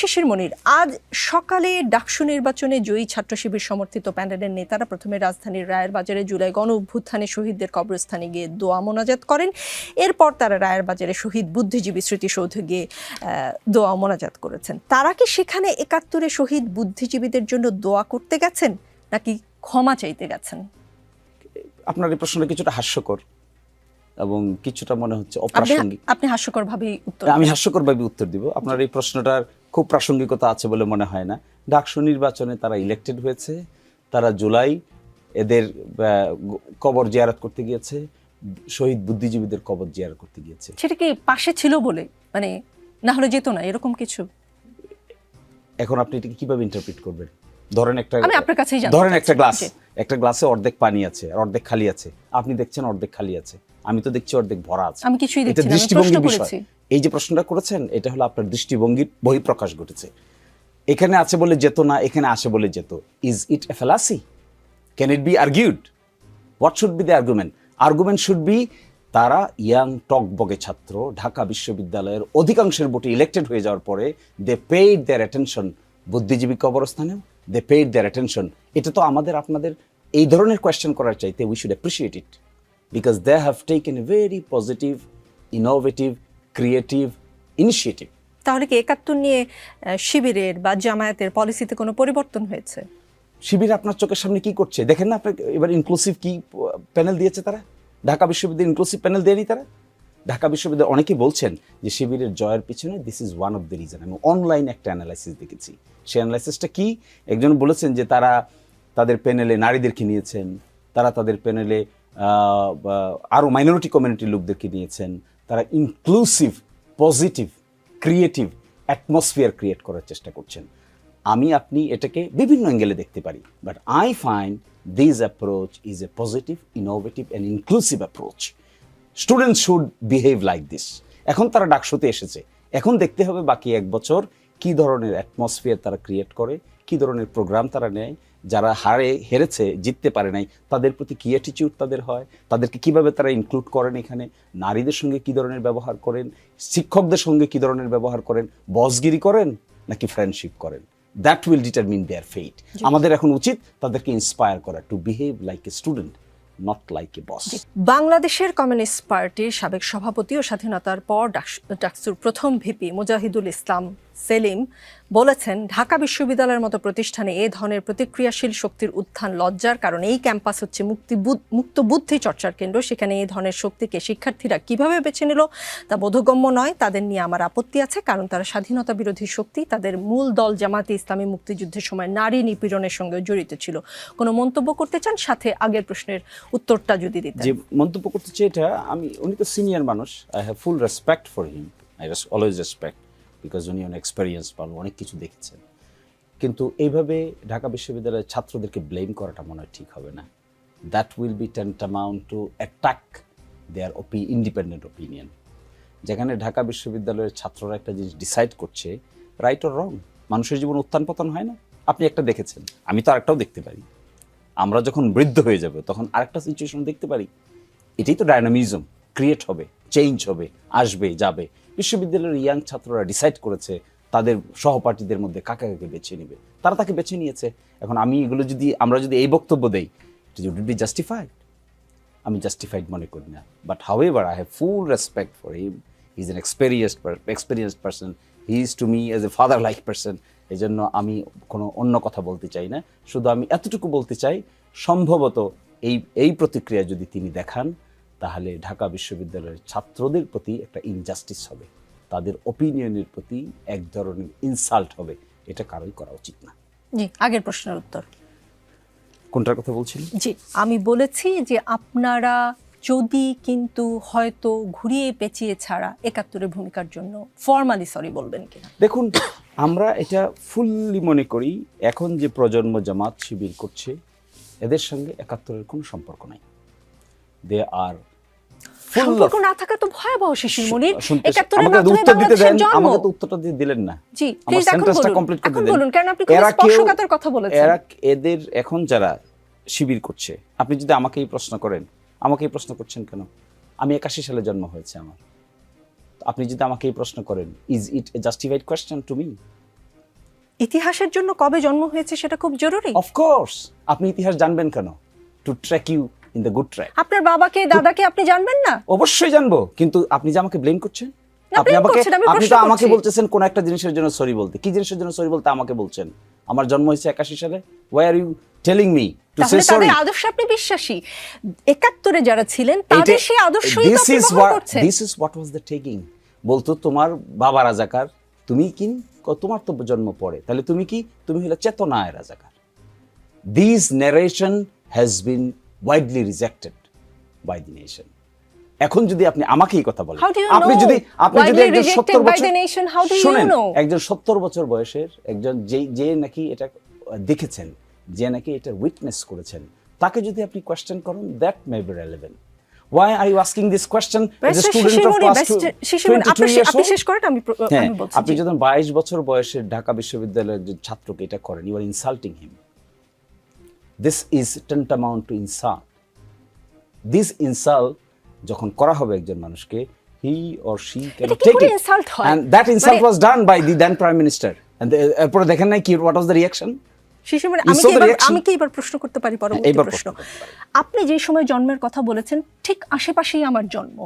শিশির মনির আজ সকালে ডাকসু নির্বাচনে জয়ী ছাত্র শিবির সমর্থিত প্যানেলের নেতারা প্রথমে রাজধানীর রায়ের বাজারে জুলাই গণ অভ্যুত্থানে শহীদদের কবরস্থানে গিয়ে দোয়া মোনাজাত করেন। এরপর তারা রায়ের বাজারে শহীদ বুদ্ধিজীবী স্মৃতিসৌধে গিয়ে দোয়া মোনাজাত করেছেন। তারা কি সেখানে একাত্তরে শহীদ বুদ্ধিজীবীদের জন্য দোয়া করতে গেছেন নাকি ক্ষমা চাইতে গেছেন? আপনার এই প্রশ্নটা কিছুটা হাস্যকর এবং কিছুটা মনে হচ্ছে আপনি অপ্রাসঙ্গিক। আপনি হাস্যকর উত্তর আমি হাস্যকরভাবে উত্তর দিব। আপনার এই প্রশ্নটার খুব প্রাসঙ্গিকতা আছে বলে মনে হয় না। ডাকসু নির্বাচনে তারা ইলেক্টেড হয়েছে তারা জুলাই এদের কবর জিয়ারত করতে গিয়েছে শহীদ বুদ্ধিজীবীদের কবর জিয়ারত করতে গিয়েছে। সেটা কি পাশে ছিল বলে? মানে না হলে যেত না এরকম কিছু? এখন আপনি এটাকে কীভাবে ইন্টারপ্রিট করবেন? ধরেন একটা আমি আপনার কাছেই জানতে ধরেন একটা গ্লাস একটা গ্লাসে অর্ধেক পানি আছে আর অর্ধেক খালি আছে। আপনি দেখছেন অর্ধেক খালি আছে। আমি তো দেখছি অর্ধেক ভরা আছে। আমি কিছুই দেখছি না দৃষ্টিভঙ্গির বিষয়। এই যে প্রশ্নটা করেছেন এটা হলো আপনার দৃষ্টিভঙ্গির বহিঃপ্রকাশ ঘটেছে। এখানে আছে বলে যেত না এখানে আসে বলে যেত। Is it a fallacy can it be argued what should be the argument argument should be তারা ইয়াং টক বগে ছাত্র ঢাকা বিশ্ববিদ্যালয়ের অধিকাংশের ভোটে ইলেক্টেড হয়ে যাওয়ার পরে দে পেইড দেয়ার অ্যাটেনশন বুদ্ধিজীবী কবরস্থানেও দে পেইড দেয়ার অ্যাটেনশন এটা তো আমাদের আপনাদের এই ধরনের কোয়েশ্চেন করার চাইতে we should appreciate it because they have taken a very positive innovative creative initiative তাহলে কি একাত্তর নিয়ে শিবিরের বা জামায়াতের পলিসিতে কোনো পরিবর্তন হয়েছে? শিবির আপনার চোখের সামনে কি করছে? দেখেন না আপনাকে এবার ইনক্লুসিভ কি প্যানেল দিয়েছে তারা? ঢাকা বিশ্ববিদ্যালয় ইনক্লুসিভ প্যানেল দেয়নি তারা? ঢাকা বিশ্ববিদ্যালয় অনেকেই বলছেন যে শিবিরের জয়ের পিছনে this is one of the reason আমি অনলাইন একটা অ্যানালাইসিস দেখেছি। সেই অ্যানালাইসিসটা কি? একজন বলেছেন যে তারা তাদের প্যানেলে নারীদেরকে নিয়েছেন তারা তাদের প্যানেলে আরও মাইনরিটি কমিউনিটির লোকদেরকে নিয়েছেন তারা inclusive positive creative atmosphere create করার চেষ্টা করছেন। আমি, আপনি এটাকে বিভিন্ন অ্যাঙ্গেলে দেখতে পারি। But I find this approach is a positive innovative and inclusive approach student should behave like this এখন তারা ডাকশোতে এসেছে। এখন দেখতে হবে বাকি এক বছর কি ধরনের অ্যাটমসফিয়ার তারা ক্রিয়েট করে, কি ধরনের প্রোগ্রাম তারা নেয় যারা হারে হেরেছে জিততে পারে নাই তাদের প্রতি কি অ্যাটিটিউড তাদের হয়? তাদেরকে কীভাবে তারা ইনক্লুড করেন এখানে? নারীদের সঙ্গে কি ধরনের ব্যবহার করেন? শিক্ষকদের সঙ্গে কি ধরনের ব্যবহার করেন? বসগিরি করেন নাকি ফ্রেন্ডশিপ করেন? That will determine their fate আমাদের এখন উচিত তাদেরকে ইন্সপায়ার করা to behave like a student not like a boss বাংলাদেশের কমিউনিস্ট পার্টির সাবেক সভাপতি ও স্বাধীনতার পর ডাকস- ডাকসুর প্রথম ভিপি মুজাহিদুল ইসলাম সেলিম বলেছেন, ঢাকা বিশ্ববিদ্যালয়ের মতো প্রতিষ্ঠানে এ ধরনের প্রতিক্রিয়াশীল শক্তির উত্থান লজ্জার কারণ। এই ক্যাম্পাস হচ্ছে মুক্তি মুক্ত বুদ্ধি চর্চার কেন্দ্র। সেখানে এই ধরনের শক্তিকে শিক্ষার্থীরা কীভাবে বেছে নিল তা বোধগম্য নয়। তাদের নিয়ে আমার আপত্তি আছে, কারণ তারা স্বাধীনতা বিরোধী শক্তি। তাদের মূল দল জামাতে ইসলামী মুক্তিযুদ্ধের সময় নারী নিপীড়নের সঙ্গে জড়িত ছিল। কোনো মন্তব্য করতে চান? সাথে আগের প্রশ্নের উত্তরটা যদি দিতে যে মন্তব্য করতে চাই এটা, আমি উনি তো সিনিয়র মানুষ। I have full respect for him I always respect because উনি অনেক এক্সপেরিয়েন্স পান, অনেক কিছু দেখেছেন। কিন্তু এইভাবে ঢাকা বিশ্ববিদ্যালয়ের ছাত্রদেরকে ব্লেম করাটা মনে হয় ঠিক হবে না। That will be tantamount to attack their op independent opinion যেখানে ঢাকা বিশ্ববিদ্যালয়ের ছাত্ররা একটা জিনিস ডিসাইড করছে রাইট অর রং মানুষের জীবন উত্থান পতন হয় না? আপনি একটা দেখেছেন, আমি তো আরেকটাও দেখতে পারি। আমরা যখন বৃদ্ধ হয়ে যাব, তখন আরেকটা সিচুয়েশন দেখতে পারি। এটাই তো ডায়নামিজম ক্রিয়েট হবে চেঞ্জ হবে, আসবে, যাবে। বিশ্ববিদ্যালয়ের ইয়াং ছাত্ররা ডিসাইড করেছে তাদের সহপাঠীদের মধ্যে কাকে কাকে বেছে নেবে। তারা তাকে বেছে নিয়েছে। এখন আমি এগুলো যদি, আমরা যদি এই বক্তব্য দেই উড বি জাস্টিফাইড আমি জাস্টিফাইড মনে করি না। But however I have full respect for him he is an experienced experienced person he is to me as a father like person এই জন্য আমি কোনো অন্য কথা বলতে চাই না। শুধু আমি এতটুকু বলতে চাই, সম্ভবত এই এই প্রতিক্রিয়া যদি তিনি দেখান তাহলে ঢাকা বিশ্ববিদ্যালয়ের ছাত্রদের প্রতি একটা ইনজাস্টিস হবে। তাদের ওপিনিয়নের প্রতি এক ধরনের ইনসাল্ট হবে। এটা কারোই করা উচিত না। জি আগের প্রশ্নের উত্তর। কোনটার কথা বলছিলেন? জি আমি বলেছি যে আপনারা যদি কিন্তু হয়তো ঘুরিয়ে পেঁচিয়ে ছাড়া একাত্তরের ভূমিকার জন্য ফর্মালি সরি বলবেন কিনা। দেখুন আমরা এটা ফুললি মনে করি এখন যে প্রজন্ম জামাত শিবির করছে এদের সঙ্গে একাত্তরের কোনো সম্পর্ক নাই। দে আর সম্পর্ক না থাকা তো ভয়াবহ শিশির মনির। উত্তর দিতে দেন আমাকে তো উত্তরটা দিয়ে দিলেন না। জি প্লিজ সেন্টেন্সটা কমপ্লিট এখন করতে দেন। বলুন কারণ আপনি খুব স্পর্শকাতর কথা বলেছেন। এরা এদের এখন যারা শিবির করছে আপনি যদি আমাকে এই প্রশ্ন করেন আমাকে এই প্রশ্ন করছেন কেন? আমি একাশি সালে জন্ম হয়েছে আমার। আপনি যদি আমাকে এই প্রশ্ন করেন is it a justified question to me ইতিহাসের জন্য কবে জন্ম হয়েছে সেটা খুব জরুরি। অফকোর্স আপনি ইতিহাস জানবেন কেন? To track you in the good track আপনার বাবাকে দাদাকে আপনি জানবেন না? অবশ্যই জানব কিন্তু আপনি যে আমাকে ব্লেম করছেন? আপনি আমাকে আপনি তো আমাকে বলতেছেন কোন একটা জিনিসের জন্য সরি বলতে। কি জিনিসের জন্য সরি বলতে আমাকে বলছেন? আমার জন্ম হয়েছে একাশি সালে। Why are you telling me to say তাহলে সরি তাদের আদর্শে আপনি বিশ্বাসী। একাত্তরে যারা ছিলেন তাদের সেই আদর্শই তো আপনি বহন করছেন। This is what was the taking বলতো তোমার বাবা রাজাকার তুমি কি তোমার তো জন্ম পড়ে তাহলে তুমি কি? তুমি হলে চেতনায় রাজাকার। This narration has been widely rejected by the nation এখন যদি আপনি আমাকে এই কথা বলেন আপনি যদি আপনি যদি একজন rejected সত্তর by বছর শুনেন একজন সত্তর বছর বয়সের একজন যে যে নাকি এটা দেখেছেন যে নাকি এটা উইটনেস করেছেন তাকে যদি আপনি কোয়েশ্চেন করেন that may be relevant Why are you asking this question? As a student of class barrister two- Shishirmoni, 22 আপনি- years আপনি শেষ করেন আমি হ্যাঁ আমি বলছি আপনি যখন বাইশ বছর বয়সে ঢাকা বিশ্ববিদ্যালয়ের ছাত্রকে এটা করেন you are insulting him this is tantamount to insult this insult যখন করা হবে একজন মানুষকে he or she can take it হয়? And that insult was done by the then prime minister and এরপরে দেখেন নাই কি হোয়াট ওয়াজ দ্য রিঅ্যাকশন আমি কি এবার আমি কি এবার প্রশ্ন করতে পারি পরবর্তী প্রশ্ন। আপনি যে সময় জন্মের কথা বলেছেন ঠিক আশেপাশেই আমার জন্ম।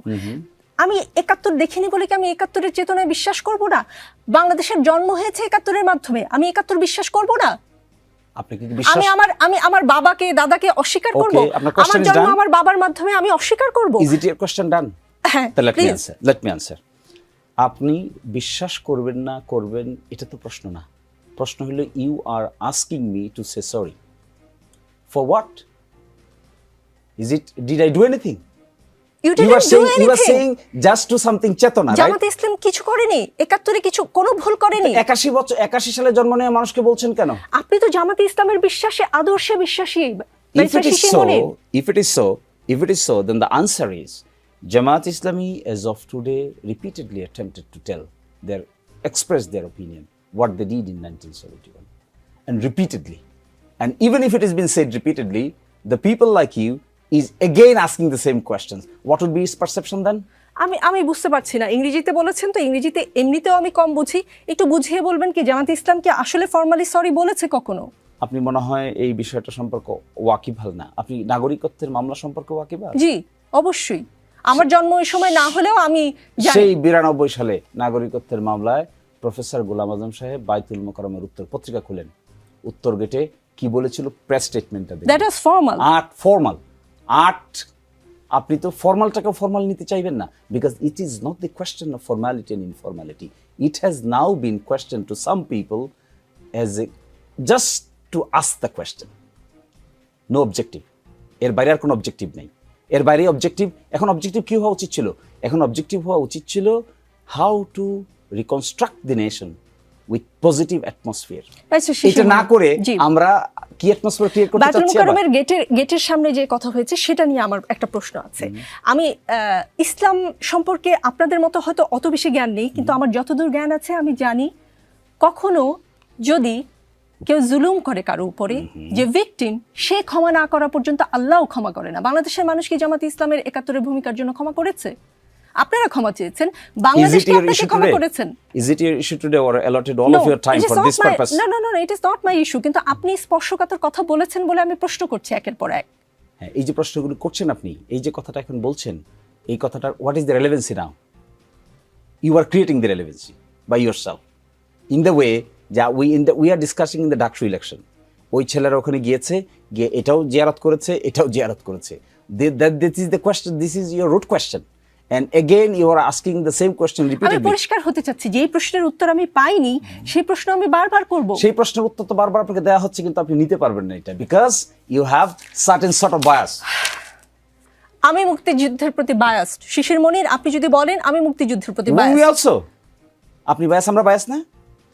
আমি একাত্তর দেখিনি বলে কি আমি একাত্তরের চেতনায় বিশ্বাস করব না? বাংলাদেশের জন্ম হয়েছে একাত্তরের মাধ্যমে। আমি একাত্তর বিশ্বাস করব না? আপনি কি বিশ্বাস আমি আমার আমি আমার বাবাকে দাদাকে অস্বীকার করব। আমার জন্ম আমার বাবার মাধ্যমে আমি অস্বীকার করব। Is it your question done let me answer let me answer আপনি বিশ্বাস করবেন না করবেন এটা তো প্রশ্ন না। প্রশ্ন হলো you are asking me to say sorry for what is it did I do anything You didn't do saying you are anything. Saying just to something চেতনা রাইট জামাত ইসলাম কিছু করেনি একাত্তরে কিছু কোনো ভুল করেনি একাশি বছর একাশি সালে জন্ম নেওয়া মানুষকে বলছেন কেন আপনি তো জামাত ইসলামের বিশ্বাসে আদর্শে বিশ্বাসী if it is so, if it is so, if it is so, then the answer is Jamaat Islami, as of today, repeatedly attempted to tell their express their opinion what they did in 1971, and repeatedly, and even if it has been said repeatedly, the people like you is again asking the same questions. What would be his perception then? আমি আমি বুঝতে পারছি না। ইংরেজিতে বলেছেন তো ইংরেজিতে এমনিতেও আমি কম বুঝি। একটু বুঝিয়ে বলবেন কি জামাত ইসলাম কি আসলে ফর্মালি সরি বলেছে কখনো? আপনি মনে হয় এই বিষয়টা সম্পর্কে ওয়াকিবহাল না। আপনি নাগরিকত্বের মামলা সম্পর্কে ওয়াকিবহাল? জি অবশ্যই। আমার জন্ম ওই সময় না হলেও আমি সেই বিরানব্বই সালে নাগরিকত্বের মামলায় প্রফেসর গোলাম আজম সাহেব বাইতুল মোকারমের উত্তর পত্রিকা খুলেন। উত্তর গেটে কি বলেছিল? Press স্টেটমেন্টটা that was formal art formal art, আপনি তো ফর্মালটাকে ফর্মাল নিতে চাইবেন না because it is not the question of formality and informality it has now been question to some people as a just to ask the question no objective এর বাইরে আর কোনো objective নেই। এর বাইরে অবজেক্টিভ এখন অবজেক্টিভ কী হওয়া উচিত ছিল? এখন অবজেক্টিভ হওয়া উচিত ছিল how to reconstruct the nation with positive atmosphere এটা না করে আমরা কি অ্যাটমসফিয়ার ক্রিয়েট করতে চাচ্ছি গেটের গেটের সামনে যে কথা হয়েছে সেটা নিয়ে আমার একটা প্রশ্ন আছে। আমি ইসলাম সম্পর্কে আপনাদের মতো হয়তো অত বেশি জ্ঞান নেই কিন্তু আমার যতদূর জ্ঞান আছে আমি জানি কখনো যদি কেউ জুলুম করে কারও উপরে যে ভিকটিম সে ক্ষমা না করা পর্যন্ত আল্লাহও ক্ষমা করে না। বাংলাদেশের মানুষ কি জামাত ইসলামের একাত্তরের ভূমিকার জন্য ক্ষমা করেছে? আপনারা ক্ষমা চেয়েছেন। বাংলাদেশ আপনাকে ক্ষমা করেছেন। Or allotted all of your time it is for not this my- purpose? No, no, no, no, it is not my issue. কিন্তু আপনি স্পর্শকাতর কথা বলেছেন বলে আমি প্রশ্ন করছি একের পর এক। হ্যাঁ এই যে প্রশ্নগুলো করছেন আপনি এই যে কথাটা এখন বলছেন এই কথাটার what is the relevancy now you are creating the relevancy by your self in the way যা we in the we are discussing in the DUCSU election ওই ছেলেরা ওখানে গিয়েছে গিয়ে এটাও জিয়ারত করেছে এটাও জিয়ারত করেছে। This is the question this is your root question and again you are asking the same question আমি পরিষ্কার হতে চাচ্ছি যে এই প্রশ্নের উত্তর আমি পাইনি সেই প্রশ্ন আমি বারবার করব। সেই প্রশ্নের উত্তর তো বারবার আপনাকে দেওয়া হচ্ছে কিন্তু আপনি নিতে পারবেন না এটা because you have certain sort of bias আমি মুক্তিযুদ্ধের প্রতি বায়াসড শিশির মনির আপনি যদি বলেন আমি মুক্তিযুদ্ধের প্রতি বায়াস অলসো আপনি বায়াস আমরা বায়াস না?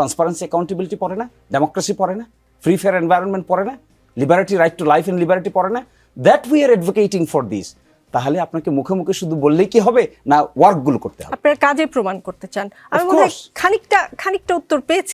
ট্রান্সপারেন্সি অ্যাকাউন্টেবিলিটি পড়ে না ডেমোক্রেসি পড়ে না ফ্রি ফেয়ার এনভায়রনমেন্ট পড়ে না liberty right to life and liberty পড়ে না that we are advocating for this তাহলে আপনাকে মুখে মুখে শুধু বললেই কি হবে? না ওয়ার্কগুলো করতে হবে। আপনার কাজে প্রমাণ করতে চান। আমি মনে হয় খানিকটা খানিকটা উত্তর পেয়েছি।